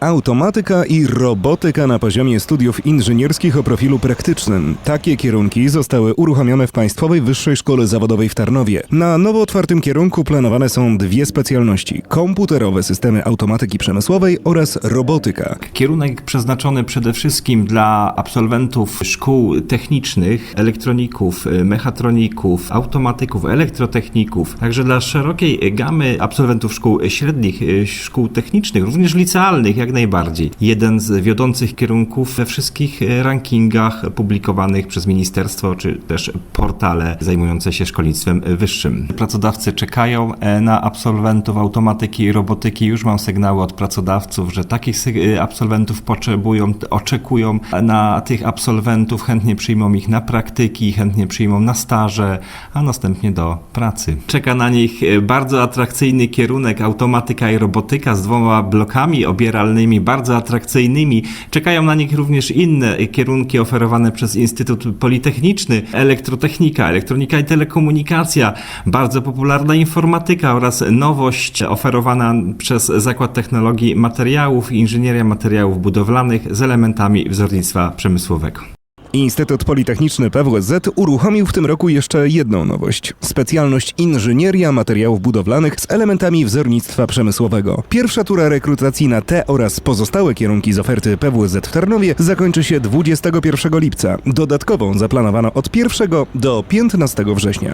Automatyka i robotyka na poziomie studiów inżynierskich o profilu praktycznym. Takie kierunki zostały uruchomione w Państwowej Wyższej Szkole Zawodowej w Tarnowie. Na nowo otwartym kierunku planowane są dwie specjalności: komputerowe systemy automatyki przemysłowej oraz robotyka. Kierunek przeznaczony przede wszystkim dla absolwentów szkół technicznych, elektroników, mechatroników, automatyków, elektrotechników, także dla szerokiej gamy absolwentów szkół średnich, szkół technicznych, również licealnych jak najbardziej. Jeden z wiodących kierunków we wszystkich y, rankingach publikowanych przez ministerstwo, czy też portale zajmujące się szkolnictwem wyższym. Pracodawcy czekają e, na absolwentów automatyki i robotyki. Już mam sygnały od pracodawców, że takich y, absolwentów potrzebują, oczekują na tych absolwentów, chętnie przyjmą ich na praktyki, chętnie przyjmą na staże, a następnie do pracy. Czeka na nich e, bardzo atrakcyjny kierunek automatyka i robotyka z dwoma blokami obieralnymi, bardzo atrakcyjnymi. Czekają na nich również inne kierunki oferowane przez Instytut Politechniczny, elektrotechnika, elektronika i telekomunikacja, bardzo popularna informatyka oraz nowość oferowana przez Zakład Technologii Materiałów i Inżynieria Materiałów Budowlanych z elementami wzornictwa przemysłowego. Instytut Politechniczny PWSZ uruchomił w tym roku jeszcze jedną nowość: specjalność inżynieria materiałów budowlanych z elementami wzornictwa przemysłowego. Pierwsza tura rekrutacji na te oraz pozostałe kierunki z oferty PWSZ w Tarnowie zakończy się 21 lipca. Dodatkową zaplanowano od 1 do 15 września.